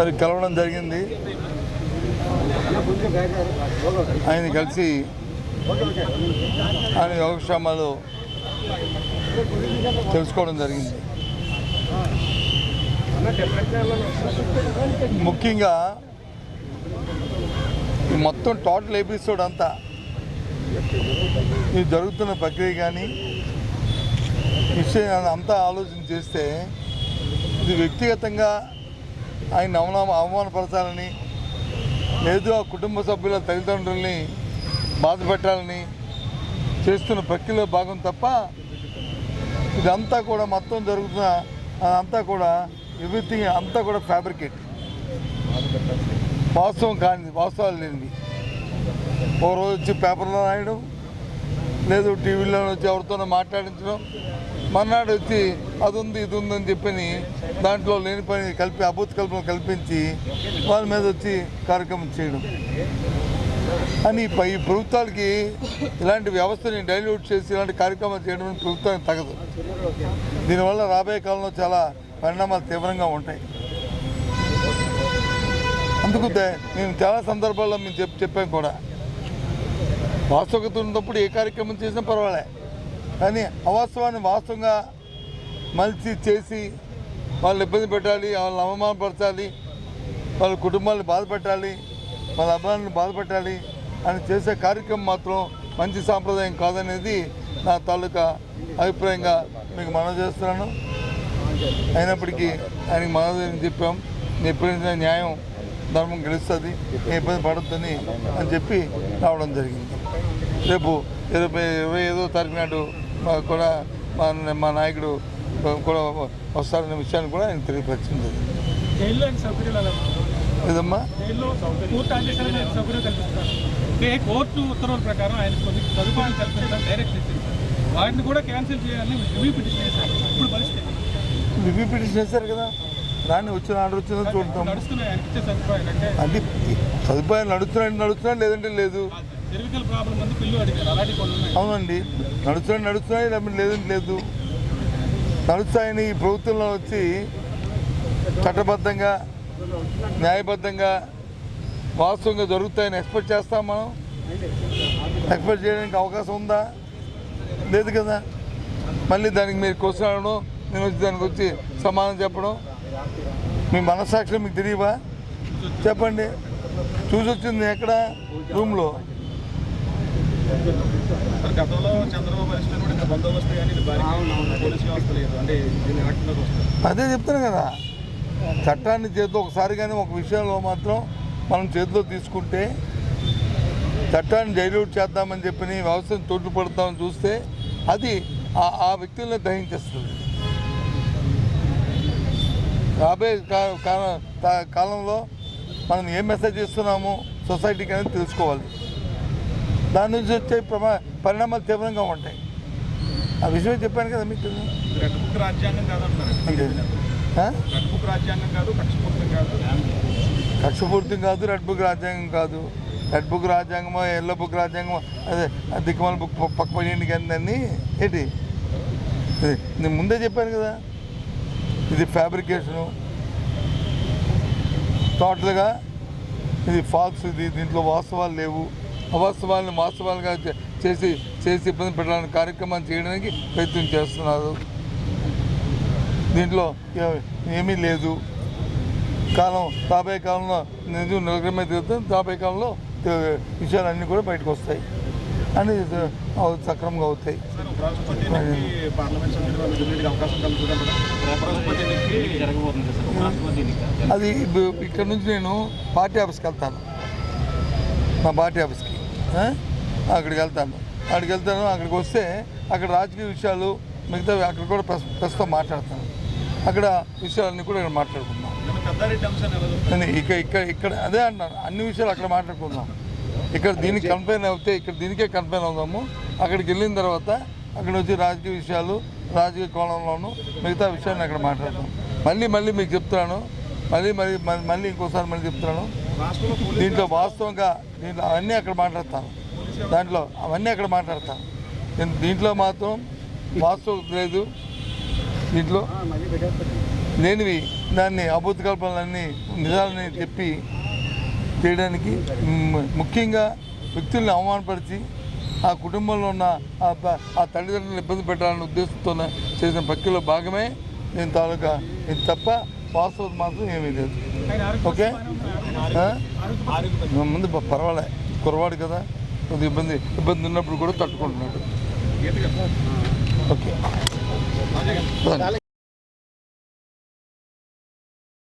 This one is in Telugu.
మరి కలవడం జరిగింది. ఆయన కలిసి ఆయన యోగక్షేమాలు తెలుసుకోవడం జరిగింది. ముఖ్యంగా మొత్తం టోటల్ ఎపిసోడ్ అంతా ఈ జరుగుతున్న ప్రక్రియ కానీ విషయం అంతా ఆలోచన చేస్తే ఇది వ్యక్తిగతంగా ఆయన అవమాన అవమానపరచాలని లేదు ఆ కుటుంబ సభ్యుల తల్లిదండ్రుల్ని బాధపెట్టాలని చేస్తున్న ప్రక్రియలో భాగం తప్ప ఇదంతా కూడా మొత్తం జరుగుతున్న అంతా కూడా ఎవ్రీథింగ్ అంతా కూడా ఫ్యాబ్రికేట్ వాస్తవం కానిది వాస్తవాలు లేనిది. ఓ రోజు వచ్చి పేపర్లో రాయడం లేదు టీవీలో వచ్చి ఎవరితోనో మాట్లాడించడం మర్నాడు వచ్చి అది ఉంది ఇది ఉందని చెప్పని దాంట్లో లేని పని కలిపి అభూత కల్పన కల్పించి వాళ్ళ మీద వచ్చి కార్యక్రమం చేయడం. అని పై ఈ ప్రభుత్వాలకి ఇలాంటి వ్యవస్థని డైల్యూట్ చేసి ఇలాంటి కార్యక్రమాలు చేయడం ప్రభుత్వానికి తగదు. దీనివల్ల రాబోయే కాలంలో చాలా పరిణామాలు తీవ్రంగా ఉంటాయి. అందుకు నేను చాలా సందర్భాల్లో మేము చెప్ చెప్పాం కూడా. వాస్తవికత ఉన్నప్పుడు ఏ కార్యక్రమం చేసినా పర్వాలేదు కానీ అవాస్తవాన్ని వాస్తవంగా మలిచి చేసి వాళ్ళు ఇబ్బంది పెట్టాలి వాళ్ళని అవమానపరచాలి వాళ్ళ కుటుంబాలను బాధపెట్టాలి వాళ్ళ అభిమానులను బాధపెట్టాలి అని చేసే కార్యక్రమం మాత్రం మంచి సాంప్రదాయం కాదనేది నా తాలూకా అభిప్రాయంగా మీకు మనం చేస్తున్నాను. అయినప్పటికీ ఆయనకి మనదని చెప్పాం. నీ ఎప్పుడైనా న్యాయం ధర్మం గెలుస్తుంది ఏ ఇబ్బంది పడుతుంది అని చెప్పి రావడం జరిగింది. రేపు ఇరవై ఇరవై ఐదో తారీఖు నాడు కూడా మా మా నాయకుడు కూడా వస్తారనే విషయాన్ని కూడా ఆయన తెలియపరిచింది అంటే కోర్టు ఉత్తర్వుల ప్రకారం ఆయన కొన్ని సదుపాయాలు కల్పించడం డైరెక్ట్ వాటిని కూడా క్యాన్సిల్ చేయాలని రివ్యూ పిటిషన్ చేశారు ఇప్పుడు పరిస్థితి రివ్యూ పిటిషన్ చేశారు కదా. రాని వచ్చిన ఆర్డర్ వచ్చిందో అంటే అది సదుపాయాలు నడుస్తున్నాయి నడుస్తున్నాయి? లేదంటే లేదు. అవునండి. నడుస్తున్నాయి నడుస్తాయి లేకపోతే లేదంటే లేదు. నడుస్తాయని ఈ ప్రభుత్వంలో వచ్చి చట్టబద్ధంగా న్యాయబద్ధంగా వాస్తవంగా జరుగుతాయని ఎక్స్పెక్ట్ చేస్తాం మనం. ఎక్స్పెక్ట్ చేయడానికి అవకాశం ఉందా? లేదు కదా. మళ్ళీ దానికి మీరు క్వశ్చన్ అడగడం నేను వచ్చి దానికి వచ్చి సమాధానం చెప్పడం. మీ మనస్సాక్షి మీకు తెలియవా? చెప్పండి. చూసి వచ్చింది ఎక్కడ? రూమ్లో. గతంలో చంద్రబాబు కూడా బందోబస్తు కానీ పోలీస్ వ్యవస్థ లేదు. అంటే అదే చెప్తాను కదా. చట్టాన్ని చేతిలో ఒకసారి కానీ ఒక విషయంలో మాత్రం మనం చేతిలో తీసుకుంటే చట్టాన్ని డైల్యూట్ చేద్దామని చెప్పి వ్యవస్థను తోడ్పడతామని చూస్తే అది ఆ- ఆ వ్యక్తుల్ని దహించేస్తుంది. రాబోయే కాలంలో మనం ఏం మెసేజ్ ఇస్తున్నామో సొసైటీకి అనేది తెలుసుకోవాలి. దాని నుంచి వచ్చే ప్రమా పరిణామాలు తీవ్రంగా ఉంటాయి. ఆ విషయం చెప్పాను కదా మీకు. కక్షపూర్తం కాదు. రెడ్ బుక్ రాజ్యాంగం కాదు. రెడ్ బుక్ రాజ్యాంగమో ఎల్లో బుక్ రాజ్యాంగమో అదే దిక్కుమాల బుక్ పక్క పడియండి కానీ ఏంటి? నేను ముందే చెప్పాను కదా. ఇది ఫ్యాబ్రికేషను టోటల్గా ఇది ఫాల్స్ ఇది దీంట్లో వాస్తవాలు లేవు. అవాస్తవాలను వాస్తవాలుగా చేసి చేసి ఇబ్బంది పెట్టడానికి కార్యక్రమాన్ని చేయడానికి ప్రయత్నం చేస్తున్నారు. దీంట్లో ఏమీ లేదు. కాలం రాబోయే కాలంలో నిజం నిలకడమే తిరుగుతుంది రాబోయే కాలంలో విషయాలన్నీ కూడా బయటకు వస్తాయి. అని అవు- సక్రమంగా అవుతాయి. అది ఇక్కడ నుంచి నేను పార్టీ ఆఫీస్కి వెళ్తాను. మా పార్టీ ఆఫీస్కి? అక్కడికి వెళ్తాను. అక్కడికి వెళ్తాను అక్కడికి వస్తే అక్కడ రాజకీయ విషయాలు మిగతా అక్కడ కూడా ప్రెస్ ప్రెస్తో మాట్లాడతాను అక్కడ విషయాలన్నీ కూడా ఇక్కడ మాట్లాడుకుందాం. ఇక్కడ ఇక్కడ ఇక్కడ అదే అంటున్నాను అన్ని విషయాలు అక్కడ మాట్లాడుకుందాం. ఇక్కడ దీనికి కన్ఫైన్ అవుతే ఇక్కడ దీనికే కన్ఫైన్ అవుదాము. అక్కడికి వెళ్ళిన తర్వాత అక్కడ వచ్చి రాజకీయ విషయాలు రాజకీయ కోణంలోనూ మిగతా విషయాన్ని అక్కడ మాట్లాడతాం మళ్ళీ మళ్ళీ మీకు చెప్తున్నాను. మళ్ళీ మళ్ళీ మళ్ళీ- ఇంకోసారి మళ్ళీ చెప్తున్నాను. దీంట్లో వాస్తవంగా దీంట్లో అవన్నీ అక్కడ మాట్లాడతాను దాంట్లో అవన్నీ అక్కడ మాట్లాడతాను దీం- దీంట్లో మాత్రం వాస్తవం లేదు. దీంట్లో లేనివి దాన్ని అబద్ధ కల్పనలన్నీ నిజాలని చెప్పి చేయడానికి ముఖ్యంగా వ్యక్తుల్ని అవమానపరిచి ఆ కుటుంబంలో ఉన్న ఆ తల్లిదండ్రులను ఇబ్బంది పెట్టాలనే ఉద్దేశంతో చేసిన ప్రక్రియలో భాగమే నేను తాలూకా ఇది తప్ప వాస్తవం మాత్రం ఏమీ లేదు. ఓకే? ముందు పర్వాలే. కురవాడు కదా. కొద్దిగా ఇబ్బంది. ఇబ్బంది ఉన్నప్పుడు కూడా తట్టుకుంటున్నాడు. ఓకే.